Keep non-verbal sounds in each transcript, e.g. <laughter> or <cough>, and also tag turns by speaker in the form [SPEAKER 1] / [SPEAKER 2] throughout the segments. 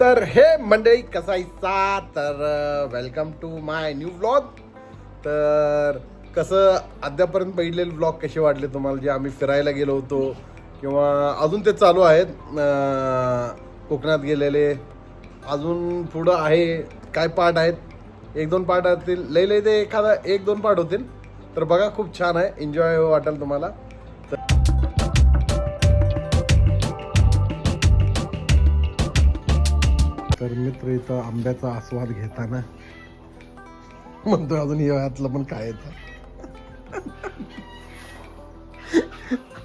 [SPEAKER 1] तर हे मंडळी कसायचा तर welcome to my new blog तर कसं अद्यापर्यंत बघितलेले ब्लॉग कसे वाटले तुम्हाला? जे आम्ही फिरायला गेलो होतो किंवा अजून ते चालू आहेत कोकणात गेलेले. अजून पुढं आहे काय पार्ट आहेत? एक दोन पार्ट असतील. लई लई ते एखादा एक दोन पार्ट होतील. तर बघा खूप छान आहे. एन्जॉय वाटेल तुम्हाला. तर मित्र इथं आंब्याचा आस्वाद घेताना म्हणतो अजून यातलं पण काय येतं?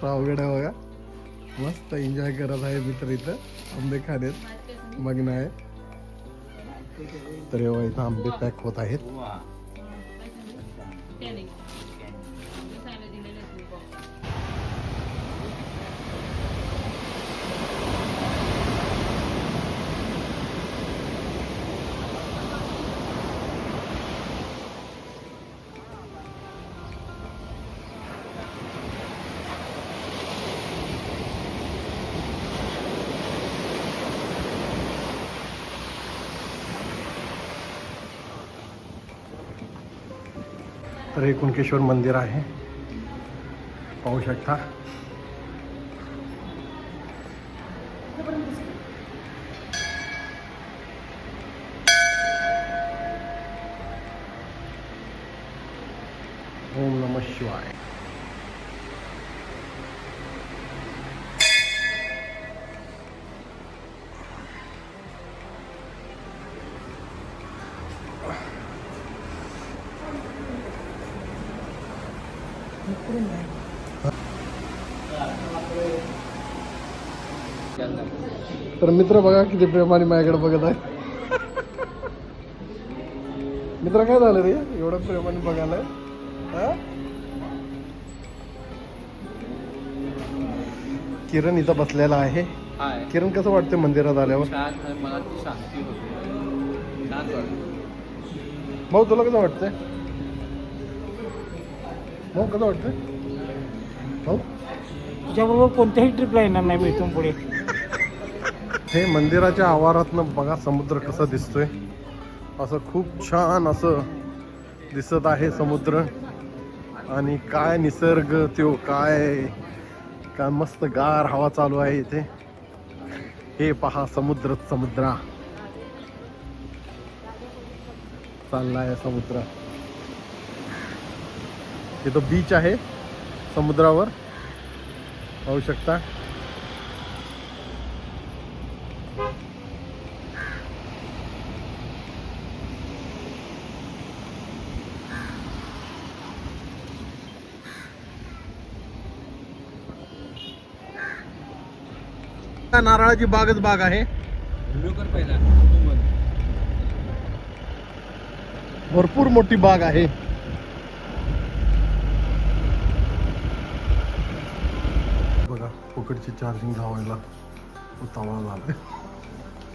[SPEAKER 1] अवघड आहे बघा. मस्त एन्जॉय करत आहे मित्र इथं. आंबे खाण्यात मग्न आहे. तर एव्हा इथं आंबे पॅक होत आहेत. तर हे कुणकेश्वर मंदिर आहे पाहू शकता ओम नमः शिवाय। तर मित्र बघा किती प्रेमाने माझ्याकडे बघत आहे. मित्र काय झालं रे? एवढं प्रेमाने बघायला? किरण इथं बसलेला आहे. किरण कसं वाटतं मंदिरात आल्यावर? भाऊ तुला कसं वाटतंय? भाऊ कसं वाटतंय? भाऊ
[SPEAKER 2] तुझ्याबरोबर कोणत्याही ट्रिपला येणार नाही मी इथून पुढे.
[SPEAKER 1] हे मंदिराच्या आवारातनं बघा समुद्र कसा दिसतोय. असं खूप छान असं दिसत आहे समुद्र. आणि काय निसर्ग त्यो काय? काय मस्त गार हवा चालू आहे इथे. हे पहा समुद्र समुद्रा. चाललाय समुद्र. इथं बीच आहे. समुद्रावर. पाहू शकता. नारळाची बागच बाग आहे. भरपूर मोठी बाग आहे. फुकटची चार्जिंग लावायला उतावळा झाला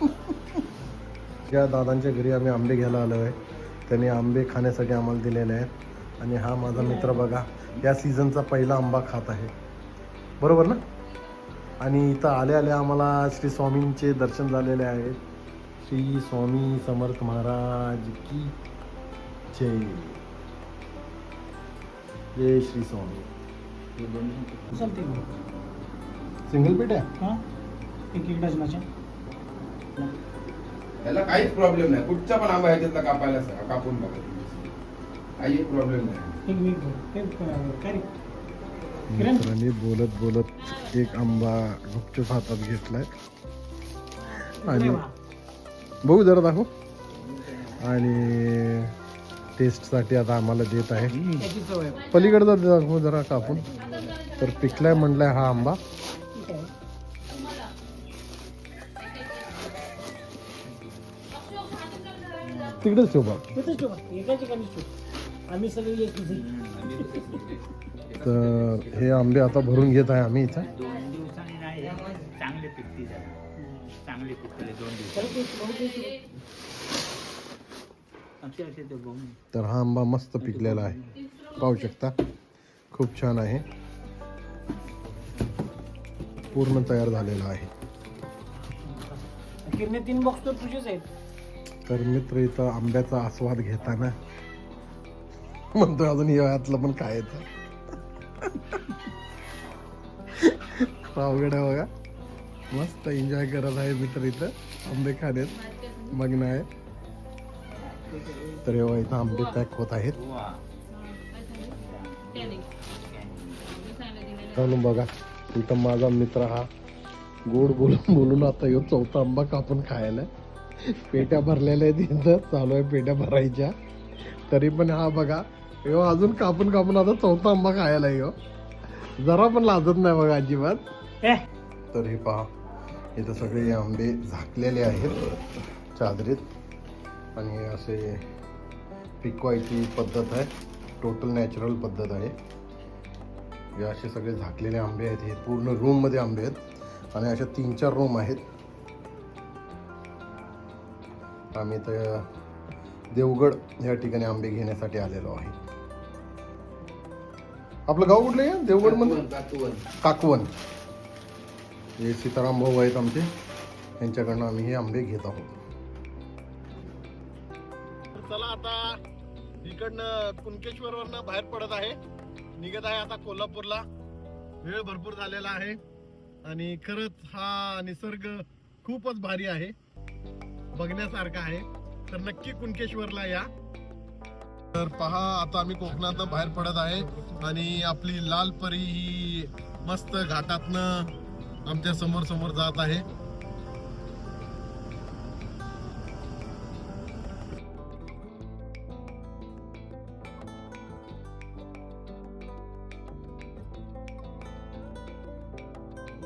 [SPEAKER 1] <laughs> या दादांच्या घरी आम्ही आंबे घ्यायला आलो आहे त्यांनी आंबे खाण्यासाठी आम्हाला दिलेले आहेत. आणि हा माझा मित्र बघा या सीझनचा पहिला आंबा खात आहे. बरोबर ना? आणि इथं आले आले आम्हाला श्री स्वामींचे दर्शन झालेले आहे. श्री स्वामी समर्थ महाराज की जय. जय श्री स्वामी.
[SPEAKER 2] चालते
[SPEAKER 1] सिंगल पेट आहे?
[SPEAKER 2] हां. एक एक डझनाच्या
[SPEAKER 3] त्याला काहीच प्रॉब्लेम नाही. कुठचा पण आंबा ह्याच्यातला कापायला सांगा, कापून बघा. काही प्रॉब्लेम नाही.
[SPEAKER 2] एक वीक ते अं, काय रे किरण?
[SPEAKER 1] मित्रांनी बोलत बोलत एक आंबा गुपचूप हातात घेतलाय. आणि बघू जरा दाखव. आणि टेस्टसाठी आता आम्हाला देत आहे.
[SPEAKER 2] त्याची चव आहे
[SPEAKER 1] पलीकडचा दाखव जरा कापून. तर पिकलाय म्हणलाय हा आंबा. तिकडेच ठेव बा
[SPEAKER 2] तिथंच ठेवा एकाच ठिकाणीच ठेव. आम्ही सगळे
[SPEAKER 1] तर हे आंबे आता भरून घेत आहे आम्ही इथं.
[SPEAKER 4] दोन दिवसांनी नाही चांगले पिकते चांगले पिकले दोन दिवस. असे असे ते बघून
[SPEAKER 1] तर हा आंबा मस्त पिकलेला आहे. पाहू शकता. खूप छान आहे. पूर्ण तयार झालेला आहे.
[SPEAKER 2] किरणे तीन बॉक्स तर तुझेच आहेत.
[SPEAKER 1] तर मित्र इथं आंब्याचा आस्वाद घेताना म्हणतो अजून हिवाळ्यातलं पण खायचं अवघड आहे बघा. मस्त एन्जॉय करत आहे मित्र इथं. आंबे खाण्यात मग्न आहे. तर एव्हा इथं आंबे पॅक होत आहेत. म्हणून बघा. इथं माझा मित्र हा गोड बोलून बोलून आता येऊ चौथा आंबा कापून खायला पेट्या भरलेल्या आहेत इथं. चालू आहे पेट्या भरायच्या. तरी पण हा बघा यो अजून कापून कापून आता चौथा आंबा खायला यो. जरा पण लाजत नाही बघा अजिबात. तर हे पहा इथं सगळे हे आंबे झाकलेले आहेत चादरीत. आणि असे पिकवायची पद्धत आहे. टोटल नॅचरल पद्धत आहे. हे असे सगळे झाकलेले आंबे आहेत. हे पूर्ण रूममध्ये आंबे आहेत. आणि अशा तीन चार रूम आहेत. आम्ही तर देवगड या ठिकाणी आंबे घेण्यासाठी आलेलो आहे. आपलं गाव कुठलं आहे? देवगडमध्ये?
[SPEAKER 3] कातवन
[SPEAKER 1] काकवन हे सीताराम भाऊ आहेत आमचे. यांच्याकडनं आम्ही हे आंबे घेत आहोत. चला आता इकडनं कुणकेश्वरवरनं बाहेर पडत आहे. निघत आहे आता कोल्हापूरला. वेळ भरपूर झालेला आहे. आणि खरंच हा निसर्ग खूपच भारी आहे. बघण्यासारखं आहे. तर नक्की कुणकेश्वरला या. तर पहा आता आम्ही कोकणात बाहेर पडत आहे आणि आपली लाल परी ही मस्त घाटातनं आमच्यासमोर समोर जात आहे.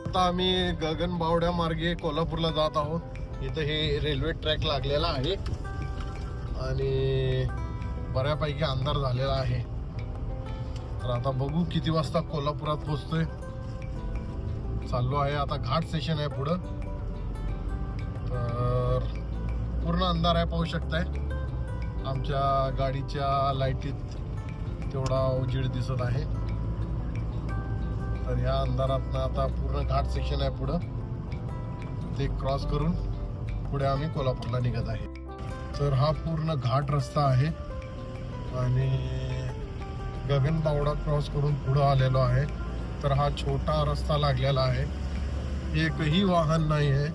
[SPEAKER 1] आता आम्ही गगनबावड्या मार्गे कोल्हापूरला जात आहोत. इथं हे रेल्वे ट्रॅक लागलेला आहे. आणि बऱ्यापैकी अंधार झालेला आहे. तर आता बघू किती वाजता कोल्हापुरात पोचतोय चाललो आहे आता घाट स्टेशन आहे पुढं. तर पूर्ण अंधार आहे पाहू शकताय. आमच्या गाडीच्या लाईटीत तेवढा उजेड दिसत आहे. तर ह्या अंधारातनं आता पूर्ण घाट सेक्शन आहे पुढं. ते क्रॉस करून. पुढे आम्ही कोल्हापूरला निघत आहे. तर हा पूर्ण घाट रस्ता आहे. आणि गगनबावडा क्रॉस करून पुढं आलेलो आहे. तर हा छोटा रस्ता लागलेला आहे. एकही वाहन नाही आहे.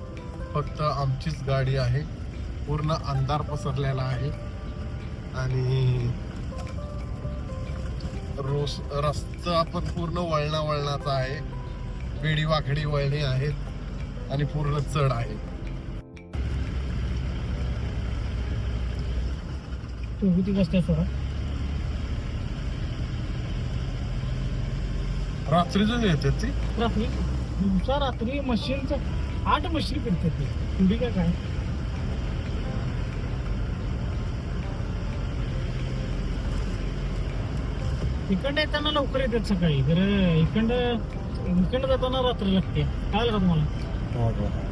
[SPEAKER 1] फक्त आमचीच गाडी आहे. पूर्ण अंधार पसरलेला आहे. आणि रोस रस्ता पण पूर्ण वळणा वळणाचा आहे. वेडी वाकडी वळणी आहेत. आणि पूर्ण चढ आहे.
[SPEAKER 2] तू किती वाजता सोडा?
[SPEAKER 1] रात्रीच येते ती?
[SPEAKER 2] रात्री? दिवसा रात्री मशीनचं आठ मशीन फिरतात ते. थोडी का काय? इकडं येताना लवकर येतात सकाळी. तर इकडं इकडं जाताना रात्र लागते. काय का तुम्हाला?